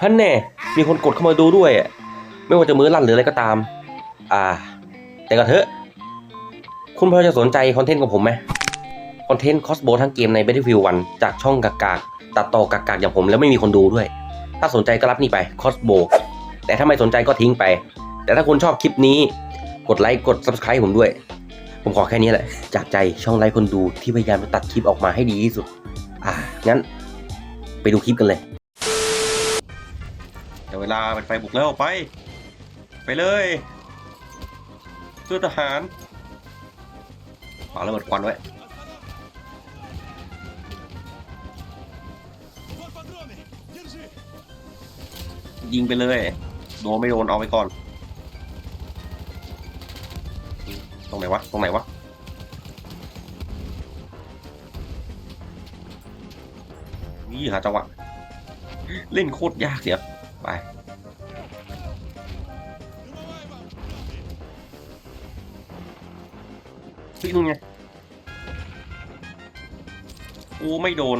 ท่านแน่ มีคนกดเข้ามาดูด้วยไม่ว่าจะมือลั่นหรืออะไรก็ตาม อ่า แต่ก็เถอะ คุณพอจะสนใจคอนเทนต์ของผมไหมคอนเทนต์คอสโบทั้งเกมใน Battlefield 1 จากช่องกากากตัดต่อกากากอย่างผมแล้วไม่มีคนดูด้วย ถ้าสนใจก็รับนี่ไปคอสโบแต่ถ้าไม่สนใจก็ทิ้งไป แต่ถ้าคุณชอบคลิปนี้ กดไลค์กด Subscribe ผมด้วย ผมขอแค่นี้แหละ จากใจช่องไลค์คนดูที่พยายามจะตัดคลิปออกมาให้ดีที่สุด อ่างั้น ไปดูคลิปกันเลย เวลาเป็นไฟบุกแล้วไป ไปเลยเพื่อทหารปาระเบิดควันไว้ยิงไปเลยโดนไม่โดนเอาไปก่อน ตรงไหนวะ ตรงไหนวะนี่หาจังหวะ เล่นโคตรยากเดี๋ย ไป นี่ไงโอ้ไม่โดน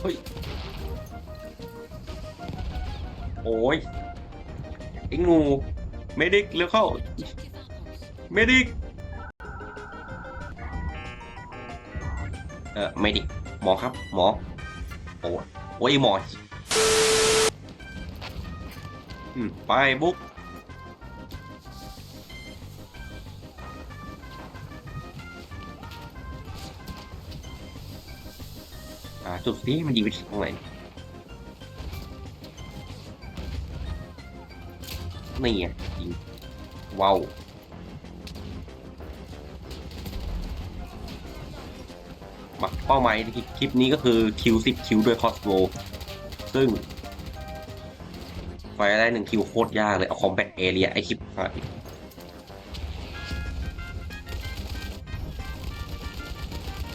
เฮ้ย โอ้ยไอ้งู เมดิกเร็วเข้า เมดิก ออเมดิหมอครับ หมอ โอ้ยโอ้ยหมออืมไปบุ๊กาจุดนี้มันยิงไปถึงตรงไหนนี่ไงยิงว้าว เป้าหมายในคลิปนี้ก็คือคิวสิบคิวด้วยคอสโบซึ่งไฟได้หนึ่งคิวโคตรยากเลย เอาคอมแบทเอเรียไอคลิปหาย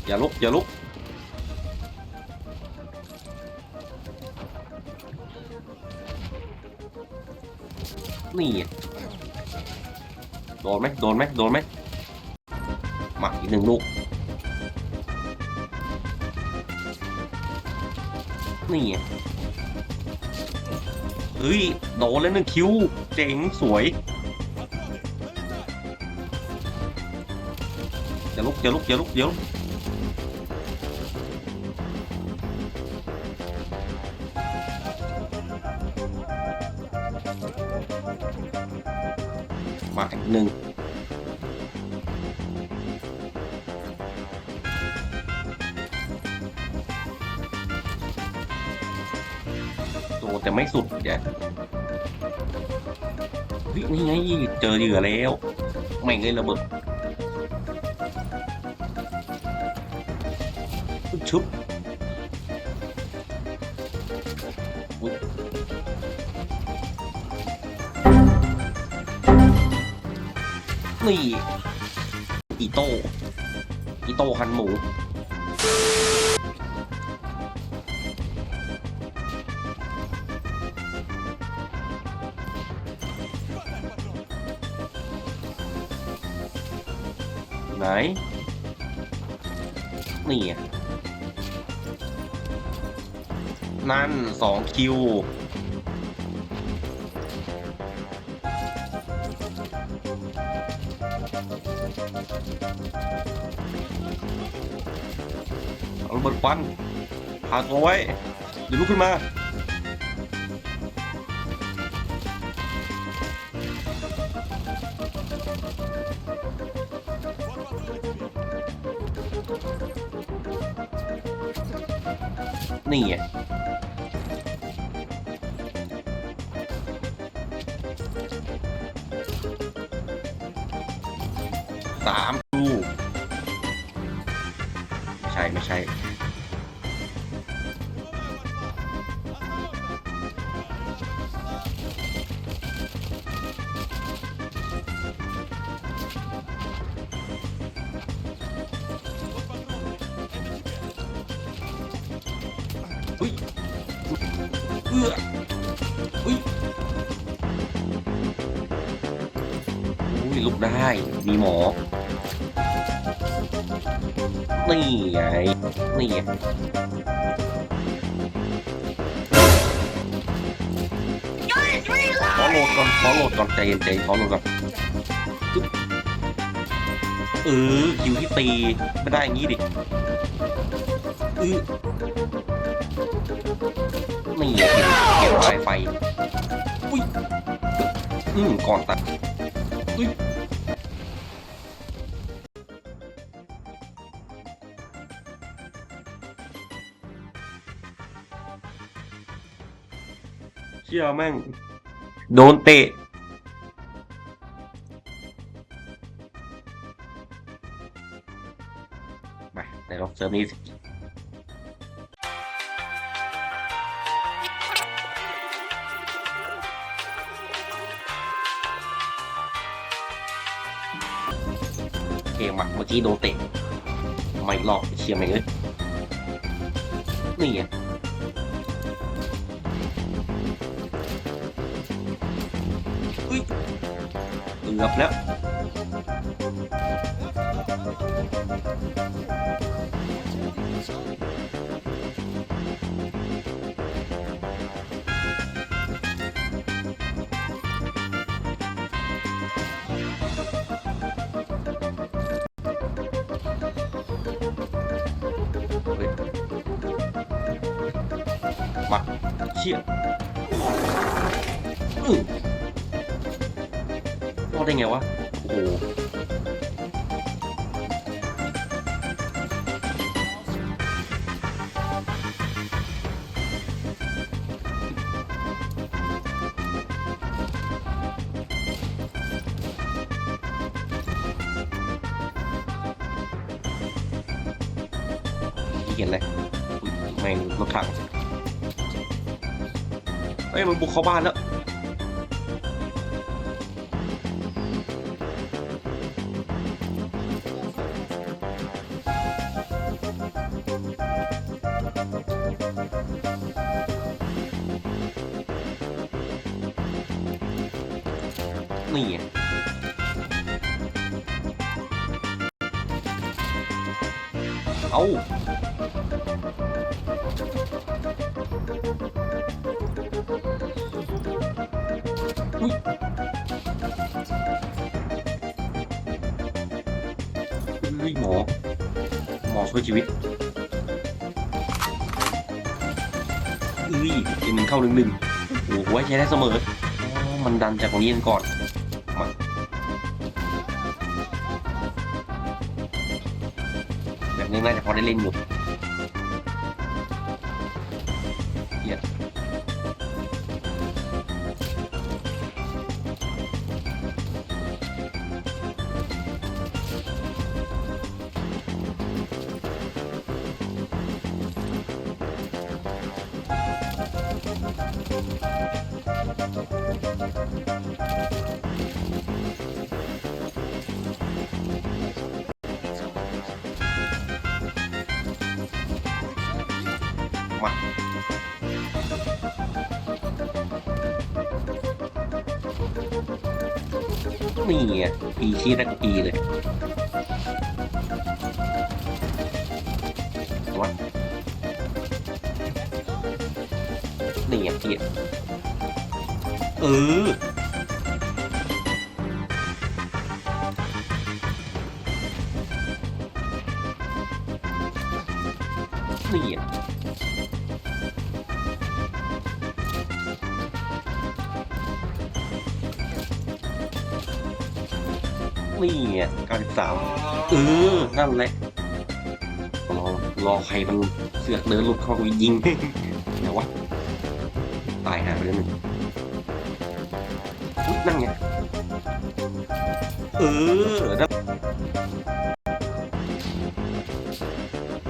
อย่าลุก อย่าลุกนี่โดนไหมโดนไหมโดนไหมมาอีกหนึ่งลูก นี่ไงเฮ้ย โดนแล้วนึ่งคิวเจ๋งสวยอย่าลุกอย่าลุกอย่าลุกอย่าลุก แต่ไม่สุดเดี๋ยวเฮ้ยนี่ไงเจอเหยื่อแล้วไม่งเลยระเบิดชุบนี่อีโต้อีโต้หันหมู ไหน นี่นั่นสองคิว เอาระเบิดควันพาตัวไว้ เดี๋ยวลุกขึ้นมา นี่ไงสาม อุ้ยเอื้ออุ้ยอุ้ยลุกได้ มีหมอ นี่ไง นี่ไงขอโหลดก่อนขอโหลดก่อนใจเย็นใจเย็นขอโหลดก่อนปึ๊บเออคิวที่ตีไม่ได้อย่างงี้ดิเออ นี่เก็บไฟไฟ อุ้ย อืมก่อนตัด อุ้ยเชี่ยแม่ง โดนเตะไปในรอบเซิร์ฟนี้ อกี้โดนเตะไม่หลอกเชียร์ไม่เลยนี่ไงอุ้ยเกือบแล้ว มาเชี่ยอือรอดได้ไงวะ โอ้โหเห็นเลยไม่รถถัง เอ้ยมันบุกเข้าบ้านแล้วนี่เอา หมอช่วยชีวิตอุ้ยอีกหนึ่งเข้าลึงดึงโอ้โห้ใช้ได้เสมออ๋อมันดันจากตรงนี้กันก่อนมาแบบนี้น่าจะพอได้เล่นอยู่ นี่ไงปีชี้แรกปีเลยวัดนี่ไงพี่เออ นี่ไง93เออ นั่นแหละ รอ รอใครมันเสือกเดินหลุดเข้าไปยิงเดี๋ยววะ ตายหาไปแล้วหนึ่งนั่นไง เออนั่น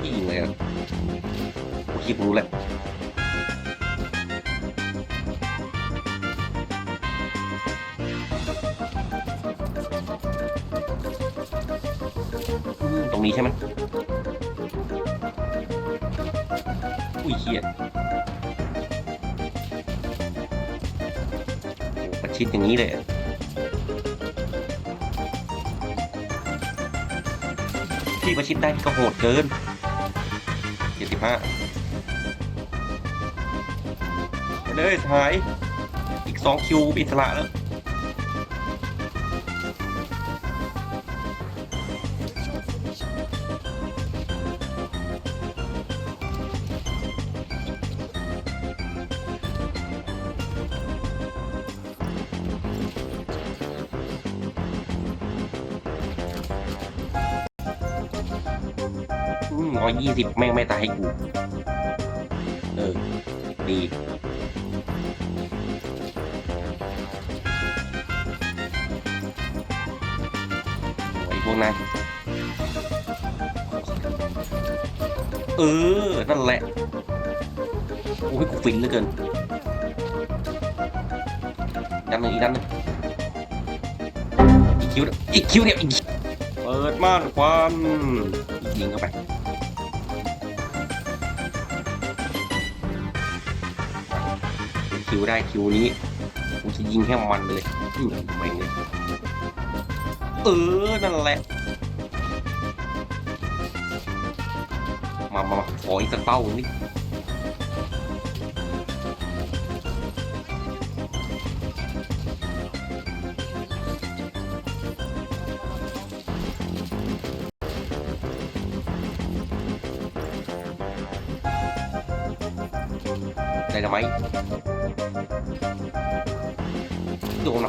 พี่ยิงเลยอะโอเครู้แล้ว นี้ใช่ไหมอุ้ยเฮียโอ้ประชิดอย่างนี้เลยที่ประชิดได้ก็โหดเกินเจ็ดสิบห้าเลยสหาย อีกสองคิวอิสระแล้ว ร้อยยี่สิบแม่งไม่ตายให้กู เออ ดีโอ้พวกนายเออ นั่นแหละ โอ้ยกูฟินเหลือเกินด้านหนึ่งอีกด้านหนึ่งอีกคิวเดียวอีกคิวเดียวอีกเปิดม่านควันอีกยิงเข้าไป คิวได้คิวนี้กูจะยิงแค่มันเลยอืมแม่งเลยเออ นั่นแหละมามามาขออีกสักเป้าหนึ่ง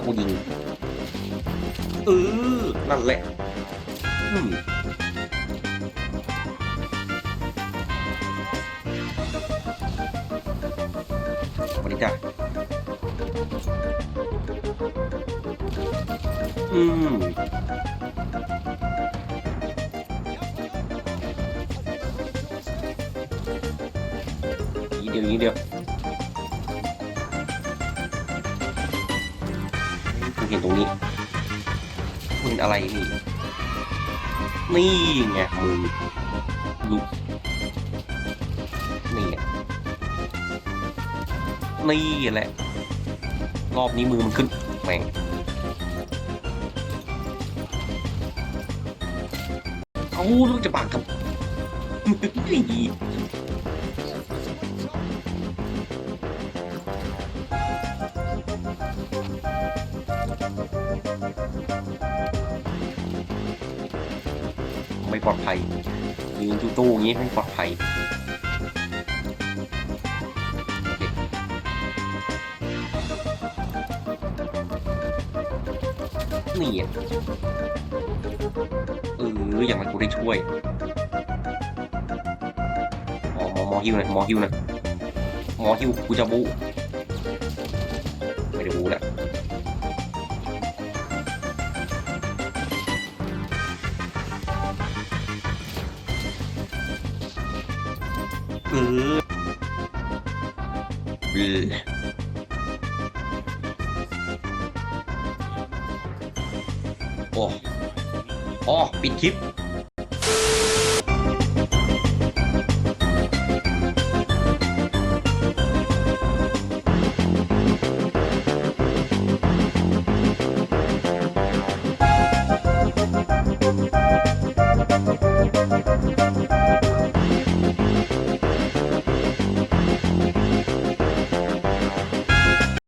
กูยิงเออนั่นแหละอืมสวัสดีจ้ะอืมอีกเดี๋ยวอีกเดียว เห็นตรงนี้กูเห็นอะไรนี่นี่ไงมือลุกนี่ไงนี่แหละ รอบนี้มือมันขึ้นแม่งเอาลูกจะปากกับนี่ ปลอดภัยยืนตู้ๆอย่างนี้ไม่ปลอดภัยเคนี่อะเอออย่างไรกูได้ช่วยหมอหมอหมอฮิวหน่อยหมอฮิวหน่อยหมอฮิวกูจะบู อ๋อปิดคลิป